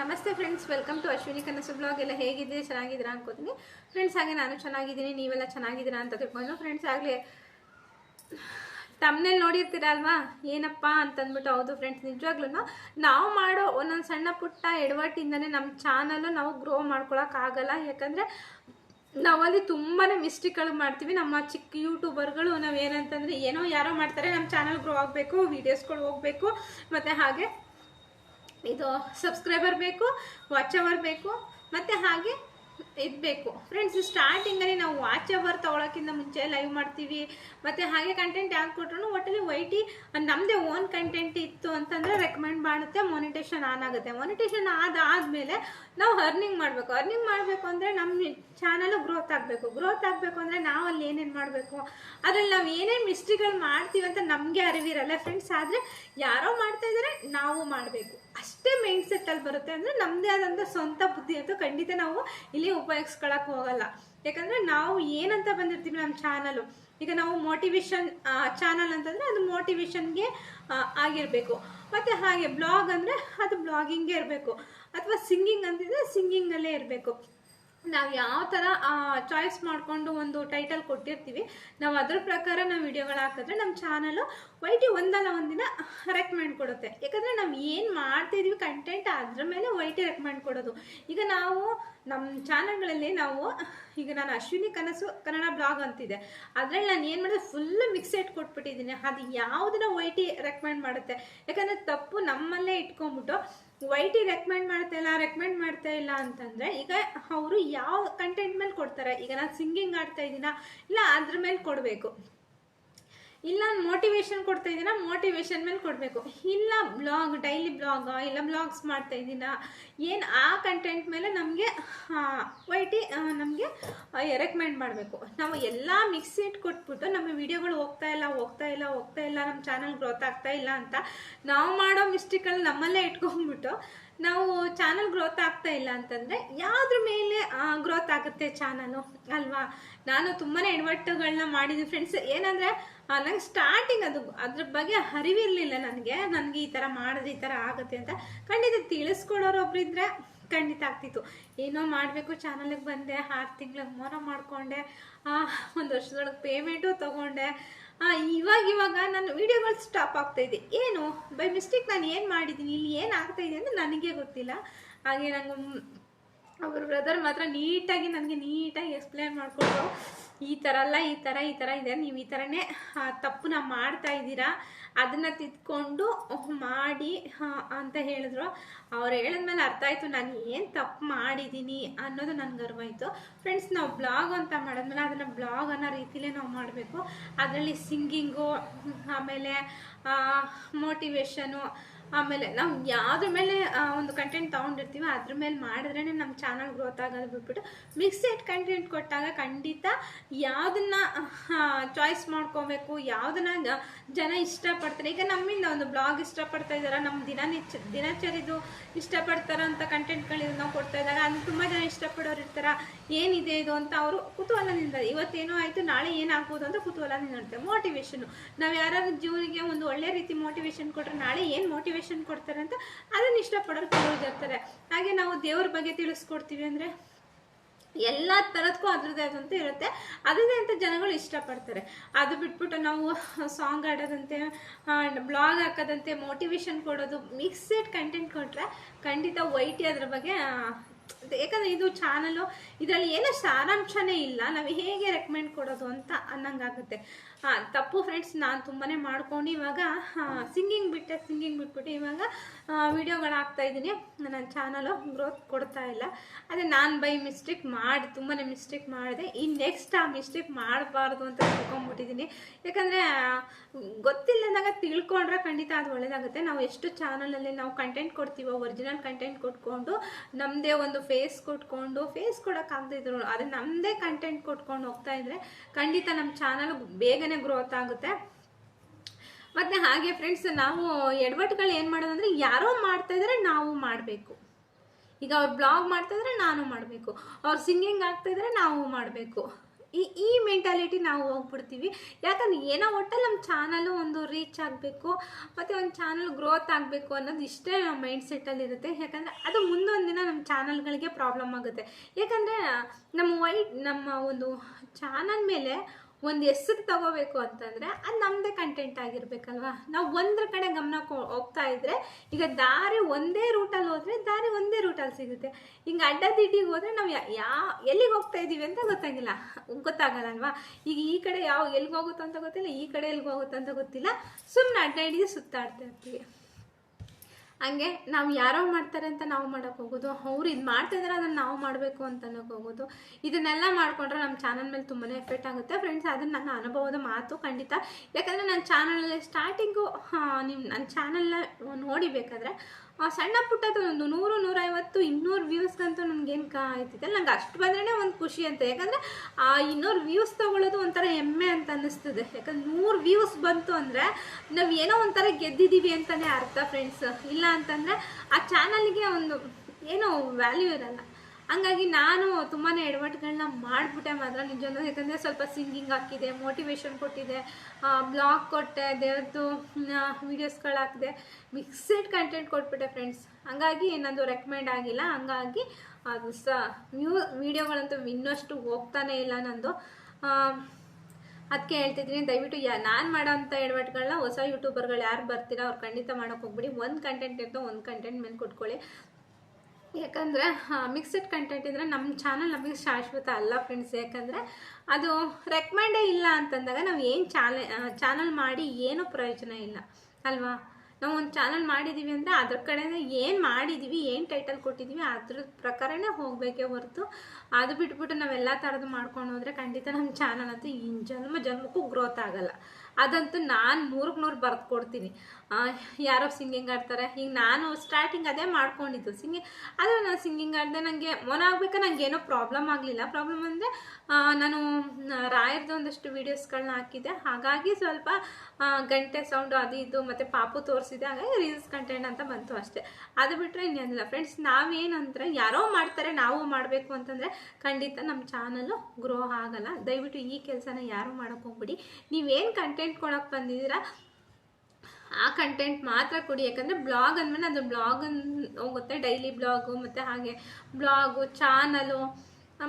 ನಮಸ್ತೆ friends welcome to Ashwini ಕನಸು blog ಎಲ್ಲ ಹೇಗಿದ್ದೀರಿ? ಚೆನ್ನಾಗಿದ್ದೀರಾ ಅನ್ಕೋತೀನಿ. ಫ್ರೆಂಡ್ಸ್ ಹಾಗೆ ನಾನು ಚೆನ್ನಾಗಿದ್ದೀನಿ, ನೀವೆಲ್ಲ ಚೆನ್ನಾಗಿದ್ದೀರಾ ಅಂತ ತಿಳ್ಕೊಂಡು. ಫ್ರೆಂಡ್ಸ್ ಆಗಲಿ ತಮ್ಮನೇಲಿ ನೋಡಿರ್ತೀರ ಅಲ್ವಾ ಏನಪ್ಪ ಅಂತಂದ್ಬಿಟ್ಟು ಹೌದು ಫ್ರೆಂಡ್ಸ್ ನಿಜವಾಗ್ಲೂ ನಾವು ಮಾಡೋ ಒಂದೊಂದು ಸಣ್ಣ ಪುಟ್ಟ ಎಡವಟ್ಟಿಂದನೇ ನಮ್ಮ ಚಾನಲು ನಾವು ಗ್ರೋ ಮಾಡ್ಕೊಳಕ್ಕಾಗಲ್ಲ ಯಾಕಂದರೆ ನಾವಲ್ಲಿ ತುಂಬಾ ಮಿಸ್ಟೇಕ್ಗಳು ಮಾಡ್ತೀವಿ. ನಮ್ಮ ಚಿಕ್ಕ ಯೂಟ್ಯೂಬರ್ಗಳು ನಾವು ಏನಂತಂದರೆ ಏನೋ ಯಾರೋ ಮಾಡ್ತಾರೆ ನಮ್ಮ ಚಾನಲ್ ಗ್ರೋ ಆಗಬೇಕು ವೀಡಿಯೋಸ್ಗಳು ಹೋಗಬೇಕು. ಮತ್ತು ಹಾಗೆ ಇದು ಸಬ್ಸ್ಕ್ರೈಬರ್ ಬೇಕು ವಾಚ್ ಅವರ್ ಬೇಕು, ಮತ್ತು ಹಾಗೆ ಇದು ಬೇಕು. ಫ್ರೆಂಡ್ಸ್ ಸ್ಟಾರ್ಟಿಂಗಲ್ಲಿ ನಾವು ವಾಚ್ ಅವರ್ ತೊಗೊಳಕ್ಕಿಂತ ಮುಂಚೆ ಲೈವ್ ಮಾಡ್ತೀವಿ. ಮತ್ತು ಹಾಗೆ ಕಂಟೆಂಟ್ ಯಾಕೆ ಕೊಟ್ರು ಒಟ್ಟಲ್ಲಿ ವೈಟಿ ನಮ್ಮದೇ ಓನ್ ಕಂಟೆಂಟ್ ಇತ್ತು ಅಂತಂದರೆ ರೆಕಮೆಂಡ್ ಮಾಡುತ್ತೆ ಮಾನಿಟೇಷನ್ ಆನ್ ಆಗುತ್ತೆ. ಮಾನಿಟೇಷನ್ ಆದಾದಮೇಲೆ ನಾವು ಅರ್ನಿಂಗ್ ಮಾಡಬೇಕು. ಅರ್ನಿಂಗ್ ಮಾಡಬೇಕು ಅಂದರೆ ನಮ್ಮ ಚಾನಲು ಗ್ರೋತ್ ಆಗಬೇಕು. ಗ್ರೋತ್ ಆಗಬೇಕು ಅಂದರೆ ನಾವು ಅಲ್ಲಿ ಏನೇನು ಮಾಡಬೇಕು? ಅದ್ರಲ್ಲಿ ನಾವು ಏನೇನು ಮಿಸ್ಟೇಕ್ಗಳು ಮಾಡ್ತೀವಿ ಅಂತ ನಮಗೆ ಅರಿವಿರಲ್ಲ ಫ್ರೆಂಡ್ಸ್ ಆದರೆ ಯಾರೋ ಮಾಡ್ತಾ ಇದ್ದಾರೆ ನಾವು ಮಾಡಬೇಕು. ಅಷ್ಟೇ ಮೈಂಡ್ ಸೆಟ್ಟಲ್ಲಿ ಬರುತ್ತೆ ಅಂದರೆ ನಮ್ಮದೇ ಆದಂಥ ಸ್ವಂತ ಬುದ್ಧಿ ಅಂತ ಖಂಡಿತ ನಾವು ಇಲ್ಲಿ ಉಪಯೋಗಿಸ್ಕೊಳಕ್ಕೆ ಹೋಗಲ್ಲ. ಯಾಕಂದರೆ ನಾವು ಏನಂತ ಬಂದಿರ್ತೀವಿ ನಮ್ಮ ಚಾನಲು ಈಗ ನಾವು ಮೋಟಿವೇಶನ್ ಚಾನಲ್ ಅಂತಂದರೆ ಅದು ಮೋಟಿವೇಶನ್ಗೆ ಆಗಿರಬೇಕು. ಮತ್ತು ಹಾಗೆ ಬ್ಲಾಗ್ ಅಂದರೆ ಅದು ಬ್ಲಾಗಿಂಗೇ ಇರಬೇಕು. ಅಥವಾ ಸಿಂಗಿಂಗ್ ಅಂತಿದ್ರೆ ಸಿಂಗಿಂಗಲ್ಲೇ ಇರಬೇಕು. ನಾವು ಯಾವ ಥರ ಚಾಯ್ಸ್ ಮಾಡಿಕೊಂಡು ಒಂದು ಟೈಟಲ್ ಕೊಟ್ಟಿರ್ತೀವಿ, ನಾವು ಅದ್ರ ಪ್ರಕಾರ ನಾವು ವಿಡಿಯೋಗಳು ಹಾಕಿದ್ರೆ ನಮ್ಮ ಚಾನಲು ವೈಟಿ ಒಂದಲ್ಲ ಒಂದಿನ ರೆಕಮೆಂಡ್ ಕೊಡುತ್ತೆ. ಯಾಕಂದರೆ ನಾವು ಏನು ಮಾಡ್ತಿದ್ದೀವಿ ಕಂಟೆಂಟ್ ಅದ್ರ ಮೇಲೆ ವೈಟಿ ರೆಕಮೆಂಡ್ ಕೊಡೋದು. ಈಗ ನಾವು ನಮ್ಮ ಚಾನಲ್ಗಳಲ್ಲಿ ನಾವು, ಈಗ ನಾನು ಅಶ್ವಿನಿ ಕನಸು ಕನ್ನಡ ಬ್ಲಾಗ್ ಅಂತಿದೆ. ಅದರಲ್ಲಿ ನಾನು ಏನು ಮಾಡಿದೆ ಫುಲ್ ಮಿಕ್ಸೆಟ್ ಕೊಟ್ಬಿಟ್ಟಿದ್ದೀನಿ. ಅದು ಯಾವುದನ್ನ ವೈಟಿ ರೆಕಮೆಂಡ್ ಮಾಡುತ್ತೆ. ಯಾಕಂದರೆ ತಪ್ಪು ನಮ್ಮಲ್ಲೇ ಇಟ್ಕೊಂಡ್ಬಿಟ್ಟು ವೈಟಿ ರೆಕಮೆಂಡ್ ಮಾಡ್ತಾ ಇಲ್ಲ ರೆಕಮೆಂಡ್ ಮಾಡ್ತಾ ಇಲ್ಲ ಅಂತಂದರೆ ಈಗ ಅವರು ಯಾವ ಕಂಟೆಂಟ್ ಮೇಲೆ ಕೊಡ್ತಾರೆ? ಈಗ ನಾನು ಸಿಂಗಿಂಗ್ ಆಡ್ತಾ ಇದ್ದೀನ? ಇಲ್ಲ ಅದ್ರ ಮೇಲೆ ಕೊಡಬೇಕು. ಇಲ್ಲ ಮೋಟಿವೇಶನ್ ಕೊಡ್ತಾ ಇದ್ದೀನ? ಮೋಟಿವೇಶನ್ ಮೇಲೆ ಕೊಡಬೇಕು. ಇಲ್ಲ ಬ್ಲಾಗ್ ಡೈಲಿ ಬ್ಲಾಗ ಇಲ್ಲ ಬ್ಲಾಗ್ಸ್ ಮಾಡ್ತಾ ಇದ್ದೀನ? ಏನು ಆ ಕಂಟೆಂಟ್ ಮೇಲೆ ನಮಗೆ ವೈಟಿ ನಮಗೆ ರೆಕಮೆಂಡ್ ಮಾಡಬೇಕು. ನಾವು ಎಲ್ಲ ಮಿಕ್ಸ್ ಇಟ್ ಕೊಟ್ಬಿಟ್ಟು ನಮ್ಮ ವಿಡಿಯೋಗಳು ಹೋಗ್ತಾ ಇಲ್ಲ ಹೋಗ್ತಾ ಇಲ್ಲ ಹೋಗ್ತಾ ಇಲ್ಲ ನಮ್ಮ ಚಾನಲ್ ಗ್ರೋತ್ ಆಗ್ತಾ ಇಲ್ಲ ಅಂತ ನಾವು ಮಾಡೋ ಮಿಸ್ಟೇಕಲ್ಲಿ ನಮ್ಮಲ್ಲೇ ಇಟ್ಕೊಂಡ್ಬಿಟ್ಟು ನಾವು ಚಾನಲ್ ಗ್ರೋತ್ ಆಗ್ತಾ ಇಲ್ಲ ಅಂತಂದರೆ ಯಾವ್ದ್ರ ಮೇಲೆ ಗ್ರೋತ್ ಆಗುತ್ತೆ ಚಾನಲು ಅಲ್ವಾ? ನಾನು ತುಂಬಾ ಎಡವಟ್ಟುಗಳನ್ನ ಮಾಡಿದ್ದೀನಿ ಫ್ರೆಂಡ್ಸ್ ಏನಂದರೆ ನಂಗೆ ಸ್ಟಾರ್ಟಿಂಗ್ ಅದು, ಅದ್ರ ಬಗ್ಗೆ ಅರಿವಿರಲಿಲ್ಲ ನನಗೆ. ನನಗೆ ಈ ಥರ ಮಾಡಿದ್ರೆ ಈ ಥರ ಆಗುತ್ತೆ ಅಂತ ಖಂಡಿತ ತಿಳಿಸ್ಕೊಡೋರು ಒಬ್ರಿದ್ರೆ ಖಂಡಿತ ಆಗ್ತಿತ್ತು. ಏನೋ ಮಾಡಬೇಕು, ಚಾನಲಿಗೆ ಬಂದೆ, ಆರು ತಿಂಗಳಿಗೆ ಮೋರ ಮಾಡಿಕೊಂಡೆ ಒಂದು ವರ್ಷದೊಳಗೆ ಪೇಮೆಂಟು ತೊಗೊಂಡೆ. ಇವಾಗ ಇವಾಗ ನನ್ನ ವೀಡಿಯೋಗಳು ಸ್ಟಾಪ್ ಆಗ್ತಾಯಿದೆ ಏನು? ಬೈ ಮಿಸ್ಟೇಕ್ ನಾನು ಏನು ಮಾಡಿದ್ದೀನಿ? ಇಲ್ಲಿ ಏನು ಆಗ್ತಾ ಇದೆ ಅಂತ ನನಗೆ ಗೊತ್ತಿಲ್ಲ. ಹಾಗೆ ನಂಗೆ, ಅವ್ರ ಬ್ರದರ್ ಮಾತ್ರ ನೀಟಾಗಿ ನನಗೆ ನೀಟಾಗಿ ಎಕ್ಸ್ಪ್ಲೇನ್ ಮಾಡಿಕೊಟ್ರು. ಈ ಥರ ಅಲ್ಲ, ಈ ಥರ ಈ ಥರ ಇದೆ. ನೀವು ಈ ಥರನೇ ತಪ್ಪನ್ನ ಮಾಡ್ತಾ ಇದ್ದೀರಾ? ಅದನ್ನು ತಿದ್ಕೊಂಡು ಮಾಡಿ ಅಂತ ಹೇಳಿದ್ರು. ಅವ್ರು ಹೇಳಿದ್ಮೇಲೆ ಅರ್ಥ ಆಯಿತು. ನಾನು ಏನು ತಪ್ಪು ಮಾಡಿದ್ದೀನಿ ಅನ್ನೋದು ನನಗೆ ಅರಿವಾಯಿತು ಫ್ರೆಂಡ್ಸ್ ನಾವು ಬ್ಲಾಗ್ ಅಂತ ಮಾಡಿದ್ಮೇಲೆ ಅದನ್ನು ಬ್ಲಾಗ್ ಅನ್ನೋ ರೀತಿಲೇ ನಾವು ಮಾಡಬೇಕು. ಅದರಲ್ಲಿ ಸಿಂಗಿಂಗು ಆಮೇಲೆ ಮೋಟಿವೇಶನು ಆಮೇಲೆ ನಾವು ಯಾವ್ದ್ರ ಮೇಲೆ ಒಂದು ಕಂಟೆಂಟ್ ತೊಗೊಂಡಿರ್ತೀವಿ ಅದ್ರ ಮೇಲೆ ಮಾಡಿದ್ರೇ ನಮ್ಮ ಚಾನಲ್ ಗ್ರೋತ್ ಆಗೋದು ಬಿಟ್ಬಿಟ್ಟು ಮಿಕ್ಸೆಡ್ ಕಂಟೆಂಟ್ ಕೊಟ್ಟಾಗ ಖಂಡಿತ ಯಾವುದನ್ನ ಚಾಯ್ಸ್ ಮಾಡ್ಕೋಬೇಕು, ಯಾವ್ದನ್ನ ಜನ ಇಷ್ಟಪಡ್ತಾರೆ. ಈಗ ನಮ್ಮಿಂದ ಒಂದು ಬ್ಲಾಗ್ ಇಷ್ಟಪಡ್ತಾ ಇದ್ದಾರೆ ನಮ್ಮ ದಿನನಿತ್ಯ, ದಿನಚರಿದು ಇಷ್ಟಪಡ್ತಾರ ಅಂತ ಕಂಟೆಂಟ್ಗಳು ನಾವು ಕೊಡ್ತಾ ಇದ್ದಾಗ ಅದನ್ನ ತುಂಬ ಜನ ಇಷ್ಟಪಡೋರು ಇರ್ತಾರ, ಏನಿದೆ ಇದು ಅಂತ ಅವರು ಕುತೂಹಲದಿಂದ, ಇವತ್ತೇನೋ ಆಯಿತು, ನಾಳೆ ಏನಾಗ್ಬೋದು? ಅಂತ ಕುತೂಹಲದಿಂದ ನೋಡ್ತಾರೆ ಮೋಟಿವೇಶನು ನಾವು ಯಾರಾದ್ರೂ ಜೀವನಿಗೆ ಒಂದು ಒಳ್ಳೆ ರೀತಿ ಮೋಟಿವೇಶನ್ ಕೊಟ್ಟರೆ ನಾಳೆ ಏನು ಮೋಟಿವೇಶನ್ ಕೊಡ್ತಾರೆ ಅಂತ ಅದನ್ನು ಇಷ್ಟಪಡೋರು ಕೆಲವರು ಹಾಗೆ ನಾವು ದೇವ್ರ ಬಗ್ಗೆ ತಿಳಿಸ್ಕೊಡ್ತೀವಿ ಅಂದರೆ ಎಲ್ಲ ಥರದಕ್ಕೂ ಅದ್ರದ್ದೇ ಆದಂತ ಇರುತ್ತೆ. ಅದರದೇ ಅಂತ ಜನಗಳು ಇಷ್ಟಪಡ್ತಾರೆ. ಅದು ಬಿಟ್ಬಿಟ್ಟು ನಾವು ಸಾಂಗ್ ಆಡೋದಂತೆ ಬ್ಲಾಗ್ ಹಾಕೋದಂತೆ ಮೋಟಿವೇಶನ್ ಕೊಡೋದು ಮಿಕ್ಸೆಡ್ ಕಂಟೆಂಟ್ ಕೊಟ್ಟರೆ ಖಂಡಿತ ವೈಟಿ ಅದ್ರ ಬಗ್ಗೆ ಯಾಕಂದರೆ ಇದು ಚಾನಲು ಇದರಲ್ಲಿ ಏನೋ ಸಾರಾಂಶನೇ ಇಲ್ಲ. ನಾವು ಹೇಗೆ ರೆಕಮೆಂಡ್ ಕೊಡೋದು ಅಂತ ಅನ್ನಂಗಾಗುತ್ತೆ. ಹಾಂ, ತಪ್ಪು ಫ್ರೆಂಡ್ಸ್ ನಾನು ತುಂಬಾ ಮಾಡ್ಕೊಂಡು ಇವಾಗ ಸಿಂಗಿಂಗ್ ಬಿಟ್ಟೆ ಸಿಂಗಿಂಗ್ ಬಿಟ್ಬಿಟ್ಟು ಇವಾಗ ವಿಡಿಯೋಗಳು ಹಾಕ್ತಾ ಇದ್ದೀನಿ. ನನ್ನ ಚಾನಲು ಗ್ರೋತ್ ಕೊಡ್ತಾ ಇಲ್ಲ. ಅದೇ ನಾನು ಬೈ ಮಿಸ್ಟೇಕ್ ಮಾಡಿ ತುಂಬಾ ಮಿಸ್ಟೇಕ್ ಮಾಡಿದೆ. ಈ ನೆಕ್ಸ್ಟ್ ಆ ಮಿಸ್ಟೇಕ್ ಮಾಡಬಾರ್ದು ಅಂತ ತಿಳ್ಕೊಂಬಿಟ್ಟಿದ್ದೀನಿ. ಯಾಕಂದರೆ, ಗೊತ್ತಿಲ್ಲದಾಗ ತಿಳ್ಕೊಂಡ್ರೆ ಖಂಡಿತ ಅದು ಒಳ್ಳೇದಾಗುತ್ತೆ. ನಾವು ಎಷ್ಟು ಚಾನಲಲ್ಲಿ ನಾವು ಕಂಟೆಂಟ್ ಕೊಡ್ತೀವೋ ಒರಿಜಿನಲ್ ಕಂಟೆಂಟ್ ಕೊಟ್ಕೊಂಡು ನಮ್ಮದೇ ಒಂದು ಫೇಸ್ ಕೊಟ್ಕೊಂಡು ಫೇಸ್ ಕೊಡೋಕ್ಕಾಗ್ದಿದ್ರು ಅದೇ ನಮ್ಮದೇ ಕಂಟೆಂಟ್ ಕೊಟ್ಕೊಂಡು ಹೋಗ್ತಾ ಇದ್ರೆ ಖಂಡಿತ ನಮ್ಮ ಚಾನಲ್ ಬೇಗನೆ ಗ್ರೋತ್ ಆಗುತ್ತೆ. ಮತ್ತು ಹಾಗೆ ಫ್ರೆಂಡ್ಸ್ ನಾವು ಎಡವಟ್ಟುಗಳು ಏನು ಮಾಡೋದಂದ್ರೆ ಯಾರೋ ಮಾಡ್ತಾ ಇದ್ರೆ, ನಾವು ಮಾಡಬೇಕು. ಈಗ ಅವ್ರು ಬ್ಲಾಗ್ ಮಾಡ್ತಾ ಇದ್ರೆ, ನಾನು ಮಾಡಬೇಕು. ಅವ್ರು ಸಿಂಗಿಂಗ್ ಆಗ್ತಾ ಇದ್ರೆ, ನಾವು ಮಾಡಬೇಕು. ಈ ಈ ಮೆಂಟಾಲಿಟಿ ನಾವು ಹೋಗ್ಬಿಡ್ತೀವಿ. ಯಾಕಂದ್ರೆ ಏನೋ ಒಟ್ಟಲ್ಲಿ ನಮ್ಮ ಚಾನಲು ಒಂದು ರೀಚ್ ಆಗಬೇಕು, ಮತ್ತು ಒಂದು ಚಾನಲ್ ಗ್ರೋತ್ ಆಗಬೇಕು ಅನ್ನೋದು ಇಷ್ಟೇ ನಮ್ಮ ಮೈಂಡ್ ಸೆಟ್ಟಲ್ಲಿ ಇರುತ್ತೆ. ಯಾಕಂದರೆ ಅದು ಮುಂದೊಂದು ದಿನ ನಮ್ಮ ಚಾನಲ್ಗಳಿಗೆ ಪ್ರಾಬ್ಲಮ್ ಆಗುತ್ತೆ. ಯಾಕಂದರೆ ನಮ್ಮ ವೈ ನಮ್ಮ ಒಂದು ಚಾನಲ್ ಮೇಲೆ ಒಂದು ಹೆಸರು ತಗೋಬೇಕು ಅಂತಂದರೆ ಅದು ನಮ್ಮದೇ ಕಂಟೆಂಟ್ ಆಗಿರ್ಬೇಕಲ್ವಾ? ನಾವು ಒಂದ್ರ ಕಡೆ ಗಮನ ಹೋಗ್ತಾ ಇದ್ರೆ ಈಗ ದಾರಿ ಒಂದೇ ರೂಟಲ್ಲಿ ಹೋದರೆ ದಾರಿ ಒಂದೇ ರೂಟಲ್ಲಿ ಸಿಗುತ್ತೆ. ಹಿಂಗೆ ಅಡ್ಡದಿಡ್ಡಿಗೆ ಹೋದರೆ ನಾವು ಯಾ ಎಲ್ಲಿಗೆ ಹೋಗ್ತಾ ಇದ್ದೀವಿ ಅಂತ ಗೊತ್ತಾಗಿಲ್ಲ. ಗೊತ್ತಾಗಲ್ಲ ಈಗ ಈ ಕಡೆ ಯಾವ ಎಲ್ಲಿಗೆ ಹೋಗುತ್ತೋ ಅಂತ ಗೊತ್ತಿಲ್ಲ, ಈ ಕಡೆ ಎಲ್ಲಿಗೆ ಹೋಗುತ್ತೋ ಅಂತ ಗೊತ್ತಿಲ್ಲ. ಸುಮ್ಮನೆ ಅಡ್ಡ ಹಿಡಿದು ಸುತ್ತಾಡ್ತಾ ಇರ್ತೀವಿ. ಹಂಗೆ ನಾವು ಯಾರೋ ಮಾಡ್ತಾರೆ ಅಂತ ನಾವು ಮಾಡೋಕೆ ಹೋಗೋದು, ಅವ್ರು ಇದು ಮಾಡ್ತಿದ್ರೆ ಅದನ್ನು ನಾವು ಮಾಡಬೇಕು ಅಂತ ಹೋಗೋದು. ಇದನ್ನೆಲ್ಲ ಮಾಡಿಕೊಂಡ್ರೆ ನಮ್ಮ ಚಾನಲ್ ಮೇಲೆ ತುಂಬಾ ಎಫೆಕ್ಟ್ ಆಗುತ್ತೆ. ಫ್ರೆಂಡ್ಸ್ ಅದನ್ನು ನನ್ನ ಅನುಭವದ ಮಾತು ಖಂಡಿತ. ಯಾಕಂದರೆ ನನ್ನ ಚಾನಲಲ್ಲಿ ಸ್ಟಾರ್ಟಿಂಗು ನಿಮ್ಮ ನನ್ನ ಚಾನಲ್ನ ನೋಡಿ ಬೇಕಾದ್ರೆ ಆ ಸಣ್ಣ ಪುಟ್ಟದು ಒಂದು ನೂರು, ನೂರೈವತ್ತು, ಇನ್ನೂರು ವ್ಯೂಸ್ಗಂತೂ ನನಗೇನು ಕಾಯ್ತಿದೆ ನಂಗೆ ಅಷ್ಟು ಬಂದ್ರೇ ಒಂದು ಖುಷಿ ಅಂತ. ಯಾಕಂದರೆ ಆ ಇನ್ನೂರು ವ್ಯೂಸ್ ತೊಗೊಳ್ಳೋದು ಒಂಥರ ಹೆಮ್ಮೆ ಅಂತ ಅನ್ನಿಸ್ತದೆ. ಯಾಕಂದ್ರೆ ನೂರು ವ್ಯೂಸ್ ಬಂತು ಅಂದರೆ ನಾವು ಏನೋ ಒಂಥರ ಗೆದ್ದಿದ್ದೀವಿ ಅಂತಲೇ ಅರ್ಥ ಫ್ರೆಂಡ್ಸ್ ಇಲ್ಲ ಅಂತಂದರೆ ಆ ಚಾನಲ್ಗೆ ಒಂದು ಏನೋ ವ್ಯಾಲ್ಯೂ ಇರಲ್ಲ. ಹಂಗಾಗಿ ನಾನು ತುಂಬಾ ಎಡವಟ್ಟುಗಳನ್ನ ಮಾಡಿಬಿಟ್ಟೆ ಮಾತ್ರ ನಿಜವೂ ಯಾಕಂದರೆ ಸ್ವಲ್ಪ ಸಿಂಗಿಂಗ್ ಹಾಕಿದೆ ಮೋಟಿವೇಶನ್ ಕೊಟ್ಟಿದೆ ಬ್ಲಾಗ್ ಕೊಟ್ಟೆ, ದೇವ್ರದ್ದು ವೀಡಿಯೋಸ್ಗಳು ಹಾಕಿದೆ ಮಿಕ್ಸೆಡ್ ಕಂಟೆಂಟ್ ಕೊಟ್ಬಿಟ್ಟೆ ಫ್ರೆಂಡ್ಸ್ ಹಂಗಾಗಿ ನಂದು ರೆಕಮೆಂಡ್ ಆಗಿಲ್ಲ. ಹಂಗಾಗಿ ಅದು ಸಹ ನ್ಯೂ ವೀಡಿಯೋಗಳಂತೂ ಇನ್ನಷ್ಟು ಹೋಗ್ತಾನೇ ಇಲ್ಲ ನಂದು. ಅದಕ್ಕೆ ಹೇಳ್ತಿದ್ದೀನಿ, ದಯವಿಟ್ಟು ಯಾ, ನಾನು ಮಾಡೋಂಥ ಎಡವಟ್ಟುಗಳನ್ನ ಹೊಸ ಯೂಟ್ಯೂಬರ್ಗಳು ಯಾರು ಬರ್ತೀರಾ, ಅವ್ರು ಖಂಡಿತ ಮಾಡೋಕ್ಕೆ ಹೋಗ್ಬಿಡಿ. ಒಂದು ಕಂಟೆಂಟ್ ಇರ್ತೋ ಒಂದು ಕಂಟೆಂಟ್ ಮೇಲೆ ಕೊಟ್ಕೊಳ್ಳಿ ಯಾಕಂದರೆ ಮಿಕ್ಸಡ್ ಕಂಟೆಂಟ್ ಇದ್ದರೆ ನಮ್ಮ ಚಾನಲ್ ನಮಗೆ ಶಾಶ್ವತ ಅಲ್ಲ ಫ್ರೆಂಡ್ಸ್ ಯಾಕಂದರೆ, ಅದು ರೆಕಮೆಂಡೇ ಇಲ್ಲ ಅಂತಂದಾಗ ನಾವು ಏನು ಚಾನೆ ಚಾನಲ್ ಮಾಡಿ ಏನೂ ಪ್ರಯೋಜನ ಇಲ್ಲ. ಅಲ್ವಾ? ನಾವು ಒಂದು ಚಾನಲ್ ಮಾಡಿದ್ದೀವಿ ಅಂದರೆ ಅದ್ರ ಕಡೆನೇ ಏನು ಮಾಡಿದ್ದೀವಿ ಏನು ಟೈಟಲ್ ಕೊಟ್ಟಿದ್ದೀವಿ ಅದ್ರ ಪ್ರಕಾರನೇ ಹೋಗಬೇಕೇ ಹೊರತು. ಅದು ಬಿಟ್ಬಿಟ್ಟು ನಾವೆಲ್ಲ ಥರದ್ದು ಮಾಡ್ಕೊಂಡು ಹೋದರೆ ಖಂಡಿತ ನಮ್ಮ ಚಾನಲ್ ಅಂತೂ ಇನ್ ಜನ್ಮ, ಜನ್ಮಕ್ಕೂ ಗ್ರೋತ್ ಆಗಲ್ಲ. ಅದಂತೂ ನಾನು ನೂರಕ್ಕೆ ನೂರು ಬರೆದು ಕೊಡ್ತೀನಿ ಯಾರೋ ಸಿಂಗಿಂಗ್ ಆಡ್ತಾರೆ. ಈಗ ನಾನು ಸ್ಟಾರ್ಟಿಂಗ್ ಅದೇ ಮಾಡ್ಕೊಂಡಿದ್ದು. ಸಿಂಗಿಂಗ್ ಆದರೆ ನಾನು ಸಿಂಗಿಂಗ್ ಆಡಿದೆ ನನಗೆ ಮೊನ ಆಗಬೇಕಾ? ನನಗೆ ಏನೋ ಪ್ರಾಬ್ಲಮ್ ಆಗಲಿಲ್ಲ. ಪ್ರಾಬ್ಲಮ್ ಅಂದರೆ ನಾನು ರಾಯರ್ದು ಒಂದಷ್ಟು ವೀಡಿಯೋಸ್ಗಳನ್ನ ಹಾಕಿದ್ದೆ. ಹಾಗಾಗಿ ಸ್ವಲ್ಪ ಗಂಟೆ ಸೌಂಡು ಅದು ಇದು ಮತ್ತು ಪಾಪು ತೋರಿಸಿದೆ. ಹಾಗಾಗಿ ರೀಲ್ಸ್ ಕಂಟೆಂಟ್ ಅಂತ ಬಂತು ಅಷ್ಟೇ. ಅದು ಬಿಟ್ಟರೆ ಇನ್ನೇನಿಲ್ಲ. ಫ್ರೆಂಡ್ಸ್ ನಾವೇನಂದ್ರೆ ಯಾರೋ ಮಾಡ್ತಾರೆ, ನಾವು ಮಾಡಬೇಕು ಅಂತಂದರೆ ಖಂಡಿತ ನಮ್ಮ ಚಾನಲ್ಲು ಗ್ರೋ ಆಗಲ್ಲ. ದಯವಿಟ್ಟು ಈ ಕೆಲಸನ ಯಾರು ಮಾಡೋಕ್ಕೋಗ್ಬಿಡಿ ನೀವೇನು ಕಂಟೆಂಟ್ ಕೊಡೋಕೆ ಬಂದಿದ್ದೀರಾ, ಆ ಕಂಟೆಂಟ್ ಮಾತ್ರ ಕೊಡಿ. ಯಾಕಂದರೆ ಬ್ಲಾಗ್ ಅಂದಮೇಲೆ ಅದು ಬ್ಲಾಗ್ ಹೋಗುತ್ತೆ. ಡೈಲಿ ಬ್ಲಾಗು ಮತ್ತು ಹಾಗೆ ಬ್ಲಾಗು ಚಾನಲು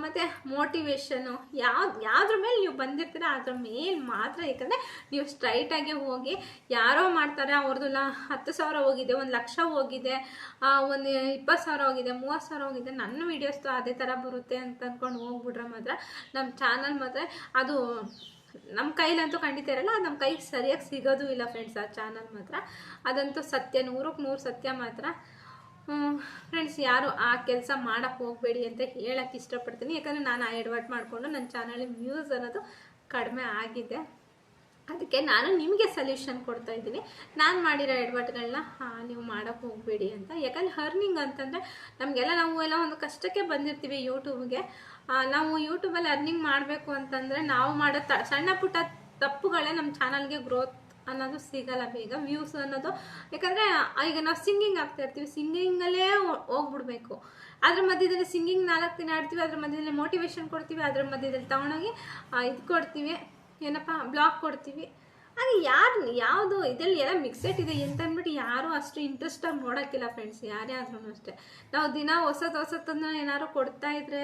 ಮತ್ತು ಮೋಟಿವೇಶನು ಯಾವ್ದು ಯಾವ್ದ್ರ ಮೇಲೆ ನೀವು ಬಂದಿರ್ತೀರ ಅದ್ರ ಮೇಲೆ ಮಾತ್ರ. ಯಾಕಂದರೆ ನೀವು ಸ್ಟ್ರೈಟಾಗೆ ಹೋಗಿ ಯಾರೋ ಮಾಡ್ತಾರೆ ಅವ್ರದ್ದು ಹತ್ತು ಸಾವಿರ ಹೋಗಿದೆ, ಒಂದು ಲಕ್ಷ ಹೋಗಿದೆ ಒಂದು ಇಪ್ಪತ್ತು ಸಾವಿರ ಹೋಗಿದೆ, ಮೂವತ್ತು ಸಾವಿರ ಹೋಗಿದೆ, ನನ್ನ ವೀಡಿಯೋಸ್ದು ಅದೇ ಥರ ಬರುತ್ತೆ ಅಂತ ಅಂದ್ಕೊಂಡು ಹೋಗ್ಬಿಟ್ರೆ ಮಾತ್ರ ನಮ್ಮ ಚಾನಲ್ ಮಾತ್ರ ಅದು ನಮ್ಮ ಕೈಲಂತೂ ಖಂಡಿತ ಇರಲ್ಲ ನಮ್ಮ ಕೈಗೆ ಸರಿಯಾಗಿ ಸಿಗೋದು ಇಲ್ಲ ಫ್ರೆಂಡ್ಸ್ ಆ ಚಾನಲ್ ಮಾತ್ರ. ಅದಂತೂ ಸತ್ಯ, ನೂರಕ್ಕೆ ನೂರು ಸತ್ಯ ಮಾತ್ರ. ಫ್ರೆಂಡ್ಸ್ ಯಾರು ಆ ಕೆಲಸ ಮಾಡೋಕ್ಕೆ ಹೋಗಬೇಡಿ ಅಂತ ಹೇಳಕ್ಕೆ ಇಷ್ಟಪಡ್ತೀನಿ. ಯಾಕಂದರೆ ನಾನು ಆ ಎಡ್ವರ್ಟ್ ಮಾಡಿಕೊಂಡು ನನ್ನ ಚಾನಲ್ ವ್ಯೂಸ್ ಅನ್ನೋದು ಕಡಿಮೆ ಆಗಿದೆ. ಅದಕ್ಕೆ ನಾನು ನಿಮಗೆ ಸೊಲ್ಯೂಷನ್ ಕೊಡ್ತಾ ಇದ್ದೀನಿ. ನಾನು ಮಾಡಿರೋ ಎಡವಟ್ಗಳನ್ನ ನೀವು ಮಾಡೋಕ್ಕೆ ಹೋಗಬೇಡಿ ಅಂತ. ಯಾಕಂದ್ರೆ ಹರ್ನಿಂಗ್ ಅಂತಂದರೆ ನಮಗೆಲ್ಲ ನಾವು ಎಲ್ಲ ಒಂದು ಕಷ್ಟಕ್ಕೆ ಬಂದಿರ್ತೀವಿ ಯೂಟ್ಯೂಬ್ಗೆ ನಾವು ಯೂಟ್ಯೂಬಲ್ಲಿ ಅರ್ನಿಂಗ್ ಮಾಡಬೇಕು ಅಂತಂದರೆ ನಾವು ಮಾಡೋ ತ, ಸಣ್ಣ ಪುಟ್ಟ ತಪ್ಪುಗಳೇ ನಮ್ಮ ಚಾನಲ್ಗೆ ಗ್ರೋತ್ ಅನ್ನೋದು ಸಿಗಲ್ಲ ಬೇಗ. ವ್ಯೂಸ್ ಅನ್ನೋದು, ಯಾಕಂದರೆ ಈಗ ನಾವು ಸಿಂಗಿಂಗ್ ಆಗ್ತಾ ಇರ್ತೀವಿ. ಸಿಂಗಿಂಗಲ್ಲೇ ಹೋಗ್ಬಿಡ್ಬೇಕು. ಅದ್ರ ಮಧ್ಯದಲ್ಲಿ ಸಿಂಗಿಂಗ್ ನಾಲ್ಕು ದಿನ ಆಡ್ತೀವಿ, ಅದ್ರ ಮಧ್ಯದಲ್ಲಿ ಮೋಟಿವೇಶನ್ ಕೊಡ್ತೀವಿ, ಅದ್ರ ಮಧ್ಯದಲ್ಲಿ ತಗೊಂಡೋಗಿ ಇದು ಕೊಡ್ತೀವಿ ಏನಪ್ಪ ಬ್ಲಾಕ್ ಕೊಡ್ತೀವಿ. ಹಾಗೆ ಯಾರು, ಯಾವುದು ಇದರಲ್ಲಿ ಎಲ್ಲ ಮಿಕ್ಸೆಟ್ ಇದೆ ಅಂತ ಅಂದ್ಬಿಟ್ಟು ಯಾರೂ ಅಷ್ಟು ಇಂಟ್ರೆಸ್ಟಾಗಿ ನೋಡೋಕ್ಕಿಲ್ಲ ಫ್ರೆಂಡ್ಸ್ ಯಾರೇ ಆದ್ರೂ ಅಷ್ಟೇ. ನಾವು ದಿನ ಹೊಸದು ಹೊಸತನ್ನ ಏನಾದ್ರು ಕೊಡ್ತಾ ಇದ್ರೆ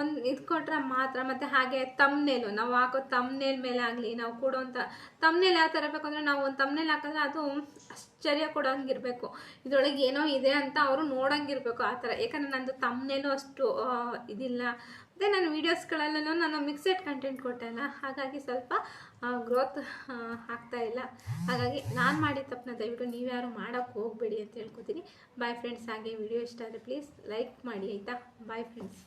ಒಂದು ಇದು ಕೊಟ್ರೆ ಮಾತ್ರ, ಮತ್ತು ಹಾಗೆ ತಮ್ನೇಲು ನಾವು ಹಾಕೋ ತಮ್ನೇಲ್ ಮೇಲೆ ಆಗಲಿ ನಾವು ಕೊಡೋಂಥ ತಮ್ನೇಲ್ ಯಾವ ಥರ ಬೇಕು ಅಂದರೆ ನಾವು ಒಂದು ತಮ್ನೇಲ್ ಹಾಕಿದ್ರೆ ಅದು ಆಶ್ಚರ್ಯ ಕೊಡೋಂಗಿರಬೇಕು ಇದ್ರೊಳಗೆ ಏನೋ ಇದೆ ಅಂತ ಅವರು ನೋಡೋಂಗಿರ್ಬೇಕು ಆ ಥರ. ಯಾಕಂದರೆ ನಂದು ತಮ್ಮನೇನೂ ಅಷ್ಟು ಇದಿಲ್ಲ. ಮತ್ತು ನಾನು ವೀಡಿಯೋಸ್ಗಳಲ್ಲೂ ನಾನು ಮಿಕ್ಸೆಡ್ ಕಂಟೆಂಟ್ ಕೊಟ್ಟೆನ ಹಾಗಾಗಿ ಸ್ವಲ್ಪ ಗ್ರೋತ್ ಆಗ್ತಾ ಇಲ್ಲ. ಹಾಗಾಗಿ ನಾನು ಮಾಡಿದ ತಪ್ಪನ್ನ ದಯವಿಟ್ಟು ನೀವ್ಯಾರು ಮಾಡೋಕ್ಕೆ ಹೋಗಬೇಡಿ ಅಂತ ಹೇಳ್ಕೊತೀನಿ. ಬಾಯ್ ಫ್ರೆಂಡ್ಸ್ ಹಾಗೆ ವಿಡಿಯೋ ಇಷ್ಟ ಆದರೆ ಪ್ಲೀಸ್ ಲೈಕ್ ಮಾಡಿ ಆಯಿತಾ? Bye friends